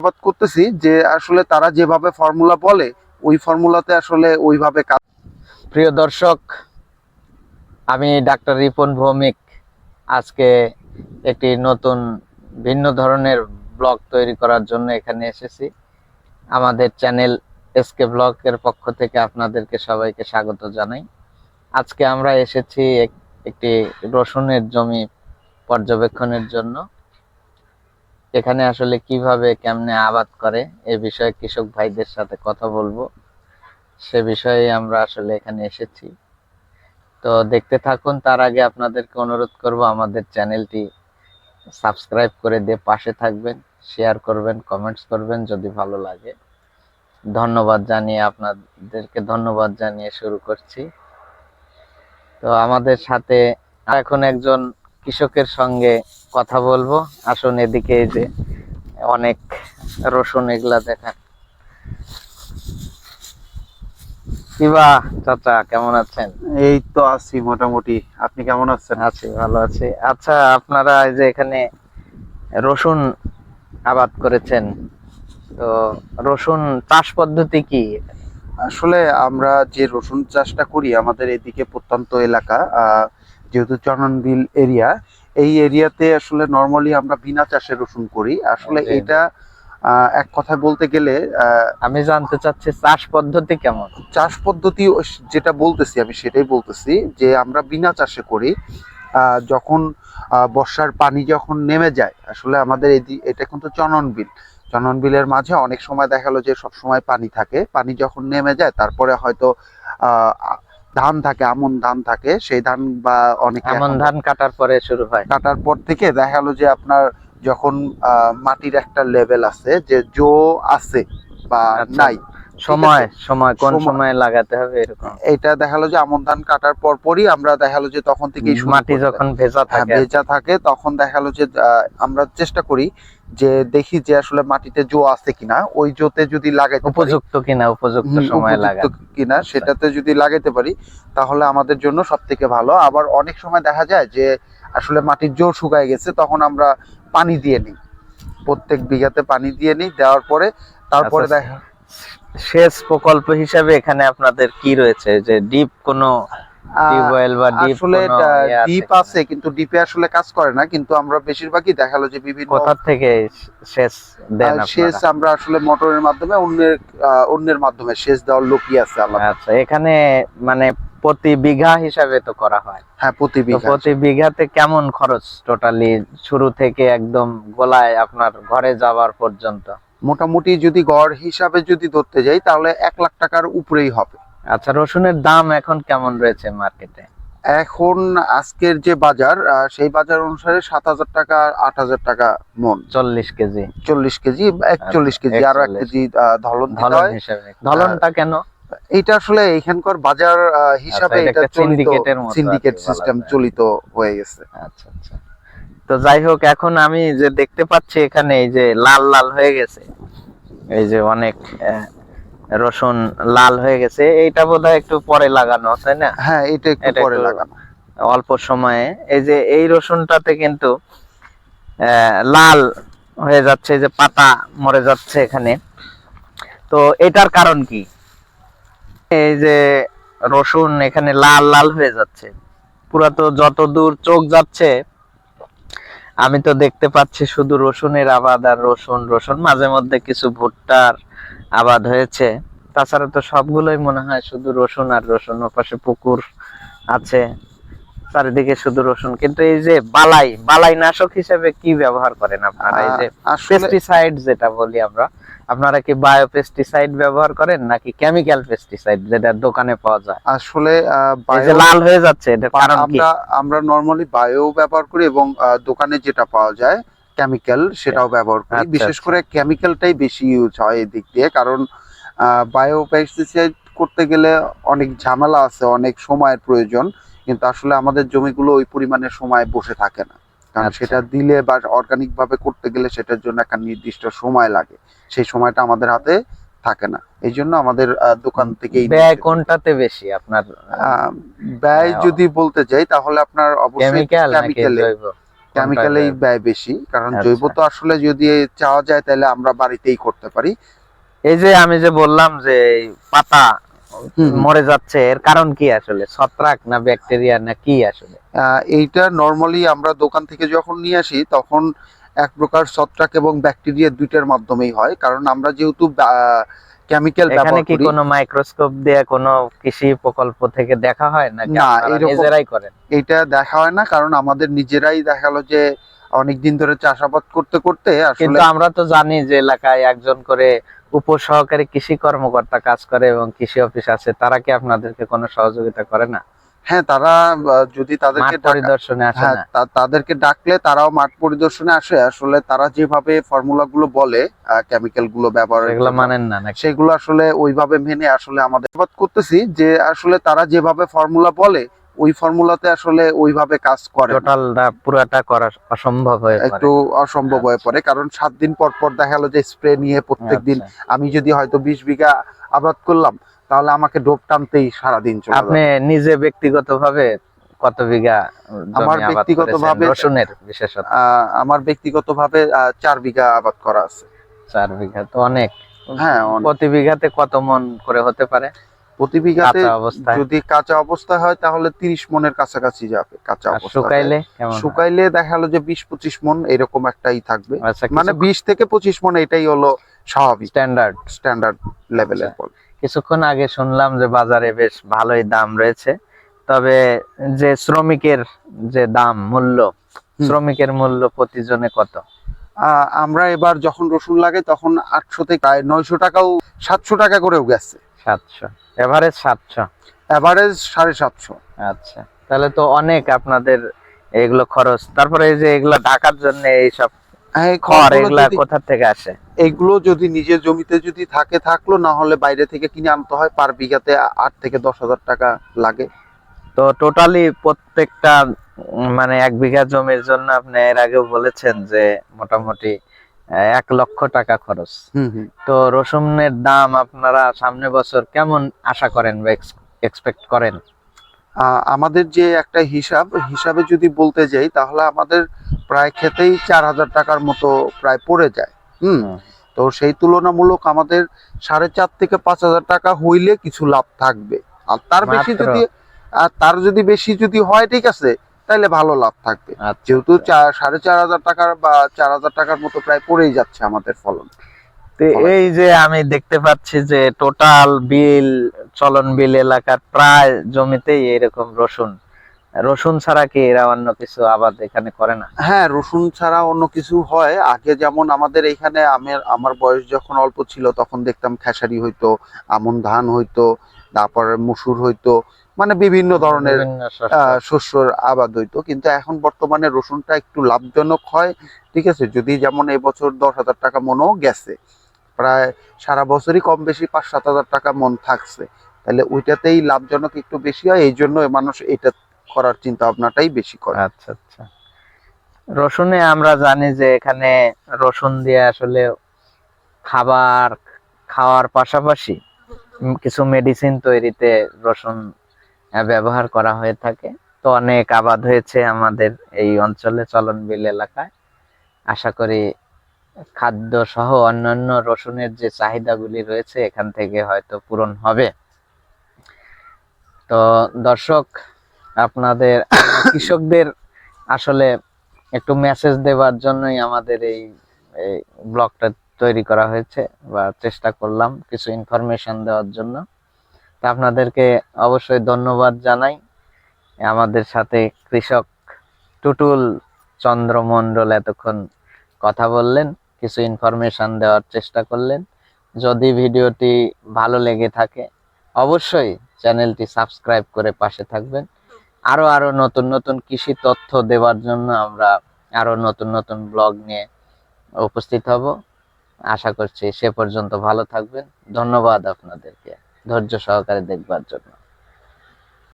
চাষাবাদ করতেছি যে আসলে তারা যেভাবে ফর্মুলা বলে, ওই ফর্মুলাতে আসলে ওইভাবে কাজ প্রিয় দর্শক, আমি ডাক্তার রিপন ভৌমিক। আজকে একটি নতুন, ভিন্ন ধরনের ব্লগ তৈরি করার জন্য এখানে এসেছি। আমাদের চ্যানেল এসকে ব্লগের পক্ষ থেকে আপনাদেরকে সবাইকে স্বাগত জানাই। আজকে আমরা এসেছি একটি রসুনের জমি পর্যবেক্ষণের জন্য। এখানে আসলে কীভাবে, কেমনে আবাদ করে, এ বিষয়ে কৃষক ভাইদের সাথে কথা বলব। সে বিষয়ে আমরা আসলে এখানে এসেছি। তো দেখতে থাকুন, তার আগে আপনাদেরকে অনুরোধ করব, আমাদের চ্যানেলটি সাবস্ক্রাইব করে দিয়ে পাশে থাকবেন, শেয়ার করবেন, কমেন্টস করবেন যদি ভালো লাগে। ধন্যবাদ জানিয়ে আপনাদেরকে ধন্যবাদ জানিয়ে শুরু করছি। তো আমাদের সাথে এখন একজন কৃষকের সঙ্গে কথা বলব। আসুন এদিকে এই যে অনেক রসুন এগুলা দেখান। কিবা চাচা কেমন আছেন? এই তো আছি মোটামুটি। আপনি কেমন আছেন? আছি ভালো আছি। আচ্ছা আপনারা এই যে এখানে রসুন আবাদ করেছেন তো রসুন চাষ পদ্ধতি কি? আসলে আমরা যে রসুন চাষটা করি আমাদের এদিকে প্রত্যন্ত এলাকা আহ, যেহেতু চননবিল এরিয়া এই এরিয়াতে আসলে নর্মালি আমরা বিনা চাষে রসুন করি। আসলে এটা এক কথায় বলতে গেলে আমি জানতে চাচ্ছি চাষ পদ্ধতি কেমন? চাষ পদ্ধতি যেটা বলতেছি আমি সেটাই বলতেছি যে আমরা বিনা চাষে করি। যখন বর্ষার পানি যখন নেমে যায় আসলে আমাদের এটা কিন্তু চনন বিল চনন বিলের মাঝে অনেক সময় দেখা গেলো যে সব সময় পানি থাকে। পানি যখন নেমে যায় তারপরে হয়তো ধান থাকে আমন ধান থাকে সেই ধান বা অনেক এমন ধান কাটার পরে শুরু হয়। কাটার পর থেকে দেখা গেলো যে আপনার যখন মাটির একটা লেভেল আছে যে জো আছে বা আচ্ছা। নাই সময় সময় কোন সময়- লাগাতে হবে এরকম? এটা দেখাল যে আমন ধান কাটার পর পরই আমরা দেখাল যে তখন শুরু মাটি যখন ভেজা হ্যাঁ, থাকে। ভেজা থাকে তখন দেখাল যে আমরা চেষ্টা করি যে দেখি যে আসলে মাটিতে জো আছে কিনা ওই জোতে যদি লাগাইতে পারি, উপযুক্ত কিনা উপযুক্ত সময় লাগা। কিনা সেটাতে যদি লাগাইতে পারি তাহলে আমাদের জন্য সব থেকে ভালো। আবার অনেক সময় দেখা যায় যে আসলে মাটির জোর শুকায় গেছে তখন আমরা পানি দিয়ে নিই। প্রত্যেক বিঘাতে পানি দিয়ে নিই দেওয়ার পরে তারপরে আচ্ছা, দেখা সেচ প্রকল্প হিসাবে এখানে আপনাদের কি রয়েছে? যে ডিপ কোনো আহ, টিউবওয়েল বা ডিপ আসলে কোনো আছে? ডিপ আছে কিন্তু ডিপে আসলে কাজ করে না কিন্তু আমরা বেশিরভাগই দেখাল যে বিভিন্ন কোথা থেকে সেচ দেন আর আমরা আসলে মোটরের মাধ্যমে অন্যের অন্যের মাধ্যমে সেচ দেওয়ার লোকই আছে আচ্ছা এখানে মানে প্রতি বিঘা হিসাবে তো করা হয়। হ্যাঁ প্রতি বিঘা প্রতি বিঘাতে কেমন খরচ টোটালি শুরু থেকে একদম গোলায় আপনার ঘরে যাওয়ার পর্যন্ত? মোটামুটি যদি গড় হিসাবে যদি ধরতে যাই তাহলে এক লাখ টাকার উপরেই হবে। আচ্ছা রসুনের দাম এখন কেমন রয়েছে মার্কেটে? এখন আজকের যে বাজার সেই বাজার অনুসারে সাত হাজার টাকা আট হাজার টাকা মন। চল্লিশ কেজি। চল্লিশ কেজি একচল্লিশ কেজি আরও এক কেজি ধলন ধলন হিসাবে। ধলনটা কেন? এইটা আসলে এখানকার বাজার হিসাবে আচ্ছা, এটা এটা সিন্ডিকেট সিস্টেম চলিত হয়ে গেছে। আচ্ছা আচ্ছা। তো যাই হোক এখন আমি যে দেখতে পাচ্ছি এখানে এই যে লাল লাল হয়ে গেছে। এই যে অনেক রসুন লাল হয়ে গেছে এইটা বোধহয় একটু পরে লাগানো তাই না? হ্যাঁ এটা একটু পরে লাগানো। অল্প সময়ে। এই যে এই রসুনটাতে কিন্তু লাল হয়ে যাচ্ছে যে পাতা মরে যাচ্ছে এখানে। তো এটার কারণ কি? এই যে রসুন এখানে লাল লাল হয়ে যাচ্ছে। পুরা তো যত দূর চোখ যাচ্ছে আমি তো দেখতে পাচ্ছি শুধু রসুনের আবাদ আর রসুন রসুন মাঝে মধ্যে কিছু ভুট্টার আবাদ হয়েছে। তাছাড়া তো সবগুলোই মনে হয় শুধু রসুন আর রসুন ওপাশে পুকুর আছে চারিদিকে শুধু রসুন। কিন্তু এই যে বালাই বালাই নাশক হিসেবে কি ব্যবহার করেন আপনারা? এই যে পেস্টিসাইড যেটা বলি আমরা আপনারা কি বায়ো পেস্টিসাইড ব্যবহার করেন নাকি কেমিক্যাল পেস্টিসাইড যেটা দোকানে পাওয়া যায়? আসলে এই যে লাল হয়ে যাচ্ছে এটার কারণ কি? আমরা আমরা নরমালি বায়ো ব্যবহার করি এবং দোকানে যেটা পাওয়া যায় কেমিক্যাল সেটাও ব্যবহার করি। আচ্ছা, বিশেষ আচ্ছা। করে কেমিক্যালটাই বেশি ইউজ হয় এদিক দিয়ে। কারণ বায়ো পেস্টিসাইড করতে গেলে অনেক ঝামেলা আছে অনেক সময়ের প্রয়োজন। কিন্তু আসলে আমাদের জমিগুলো ওই পরিমাণে সময় বসে থাকে না। কারণ আচ্ছা। সেটা দিলে বা অর্গানিক ভাবে করতে গেলে সেটার জন্য একটা নির্দিষ্ট সময় লাগে। সেই সময়টা আমাদের হাতে থাকে না। এই জন্য আমাদের দোকান থেকে ব্যয় কোনটাতে বেশি আপনার? ব্যয় যদি বলতে যাই তাহলে আপনার অবশ্যই কেমিক্যাল কেমিক্যালেই ব্যয় বেশি কারণ আচ্ছা। জৈব তো আসলে যদি চাওয়া যায় তাহলে আমরা বাড়িতেই করতে পারি। এই যে আমি যে বললাম যে পাতা মরে যাচ্ছে এর কারণ কি আসলে? ছত্রাক না ব্যাকটেরিয়া না কি আসলে? এইটা নর্মালি আমরা দোকান থেকে যখন নিয়ে আসি তখন এক প্রকার ছত্রাক এবং ব্যাকটেরিয়া দুইটার মাধ্যমেই হয়। কারণ আমরা যেহেতু কেমিক্যাল এখানে ব্যবহার কি করি। কোনো মাইক্রোস্কোপ দিয়ে কোনো কৃষি প্রকল্প থেকে দেখা হয় না না, নিজেরাই করেন? এটা দেখা হয় না কারণ আমাদের নিজেরাই দেখাল যে অনেক দিন ধরে চাষাবাদ করতে করতে আসলে কিন্তু আমরা তো জানি যে এলাকায় একজন করে উপসহকারী কৃষি কর্মকর্তা কাজ করে এবং কৃষি অফিস আছে তারা কি আপনাদেরকে কোনো সহযোগিতা করে না? হ্যাঁ তারা যদি তাদেরকে পরিদর্শনে আসে হ্যাঁ তাদেরকে ডাকলে তারাও মাঠ পরিদর্শনে আসে আসলে তারা যেভাবে ফর্মুলা গুলো বলে কেমিক্যালগুলো ব্যবহার এগুলো মানেন না নাকি সেগুলো আসলে ওইভাবে মেনে আসলে আমাদের করতেছি যে আসলে তারা যেভাবে ফর্মুলা বলে ওই ফর্মুলাতে আসলে ওইভাবে কাজ করে। টোটালটা পুরাটা করা অসম্ভব হয়ে একটু অসম্ভব হয়ে পড়ে কারণ সাত দিন পর পর দেখা গেলো যে স্প্রে নিয়ে প্রত্যেক দিন আচ্ছা। আমি যদি হয়তো বিশ বিঘা আবাদ করলাম তাহলে আমাকে ডোপ টানতেই সারাদিন চলে আপনি নিজে ব্যক্তিগতভাবে কত বিঘা আমার ব্যক্তিগতভাবে-? রসুনের বিশেষত আমার ব্যক্তিগতভাবে চার বিঘা আবাদ করা আছে। চার বিঘা তো অনেক। হ্যাঁ, প্রতি বিঘাতে কত মন করে হতে পারে? প্রতি বিঘাতে যদি কাঁচা অবস্থা হয় তাহলে তিরিশ মনের কাছাকাছি যাবে কাঁচা অবস্থা শুকাইলে শুকাইলে দেখা গেলো যে বিশ পঁচিশ মন এরকম একটাই থাকবে। আচ্ছা মানে বিশ থেকে পঁচিশ মন এটাই হলো স্বাভাবিক। স্ট্যান্ডার্ড স্ট্যান্ডার্ড লেভেলের আচ্ছা। কিছুক্ষণ আগে শুনলাম যে বাজারে বেশ ভালোই দাম রয়েছে। তবে যে শ্রমিকের যে দাম মূল্য শ্রমিকের মূল্য প্রতিজনে কত? আমরা এবার যখন রসুন লাগে তখন আটশো থেকে প্রায় নয়শো টাকাও সাতশো টাকা করেও গেছে। সাতশো। এভারেজ সাতশো? এভারেজ সাড়ে সাতশো। আচ্ছা। তাহলে তো অনেক আপনাদের এগুলো খরচ। তারপরে এই যে এগুলো ঢাকার জন্য এইসব এই খড় এগুলা কোথা থেকে আসে? এইগুলো যদি নিজের জমিতে যদি থাকে থাকল না হলে বাইরে থেকে কিনে আনতে হয় পার বিঘাতে আট থেকে দশ হাজার টাকা লাগে। তো টোটালি প্রত্যেকটা মানে এক বিঘা জমির জন্য আপনি এর আগেও বলেছেন যে মোটামুটি এক লক্ষ টাকা খরচ। হুম হুম। তো রসুনের দাম আপনারা সামনে বছর কেমন আশা করেন বা এক্সপেক্ট করেন? আমাদের যে একটা হিসাব হিসাবে যদি বলতে যাই তাহলে আমাদের প্রায় খেতেই চার হাজার টাকার মতো প্রায় পড়ে যায় হুম। তো সেই তুলনামূলক আমাদের সাড়ে চার থেকে পাঁচ হাজার টাকা হইলে কিছু লাভ থাকবে। আর তার বেশি যদি আর তার যদি বেশি যদি হয় ঠিক আছে তাহলে ভালো লাভ থাকবে। আচ্ছা, যেহেতু আচ্ছা। সাড়ে চার হাজার টাকার বা চার হাজার টাকার মতো প্রায় পড়েই যাচ্ছে আমাদের ফলন। তো এই যে আমি দেখতে পাচ্ছি যে টোটাল বিল চলন বিল এলাকার প্রায় জমিতেই এরকম রসুন। রসুন ছাড়া কি এরা অন্য কিছু আবাদ এখানে করে না? হ্যাঁ রসুন ছাড়া অন্য কিছু হয়। আগে যেমন আমাদের এখানে আমের আমার বয়স যখন অল্প ছিল তখন দেখতাম খেসারি হইতো আমন ধান হইতো তারপরে মসুর হইতো মানে বিভিন্ন ধরনের শস্যর আবাদ হইতো। কিন্তু এখন বর্তমানে রসুনটা একটু লাভজনক হয়। ঠিক আছে? যদি যেমন এবছর দশ হাজার টাকা মনেও গেছে। প্রায় সারা বছরই কম বেশি পাঁচ সাত হাজার টাকা মন থাকছে। তাহলে ওইটাতেই লাভজনক একটু বেশি হয়, এই জন্য মানুষ এটা করার চিন্তা ভাবনাটাই বেশি করে। আচ্ছা আচ্ছা। রসুনে আমরা জানি যে এখানে রসুন দিয়ে আসলে খাবার খাওয়ার পাশাপাশি কিছু মেডিসিন তৈরিতে রসুন ব্যবহার করা হয়ে থাকে। তো অনেক আবাদ হয়েছে আমাদের এই অঞ্চলে চলনবিল এলাকায়। আশা করি খাদ্য সহ অন্যান্য রসুনের যে চাহিদাগুলি রয়েছে, এখান থেকে হয়তো পূরণ হবে। তো দর্শক, আপনাদের, কৃষকদের আসলে একটু মেসেজ দেওয়ার জন্যই আমাদের এই ব্লগটা তৈরি করা হয়েছে বা চেষ্টা করলাম কিছু ইনফরমেশন দেওয়ার জন্য। তা আপনাদেরকে অবশ্যই ধন্যবাদ জানাই। আমাদের সাথে কৃষক টুটুল চন্দ্রমণ্ডল এতক্ষণ কথা বললেন। কিছু ইনফরমেশন দেওয়ার চেষ্টা করলেন। যদি ভিডিওটি ভালো লেগে থাকে, অবশ্যই চ্যানেলটি সাবস্ক্রাইব করে পাশে থাকবেন। আরও আরও নতুন নতুন কৃষি তথ্য দেওয়ার জন্য আমরা আরও নতুন নতুন ব্লগ নিয়ে উপস্থিত হব। আশা করছি সে পর্যন্ত ভালো থাকবেন। ধন্যবাদ আপনাদেরকে। ধৈর্য সহকারে দেখবার জন্য।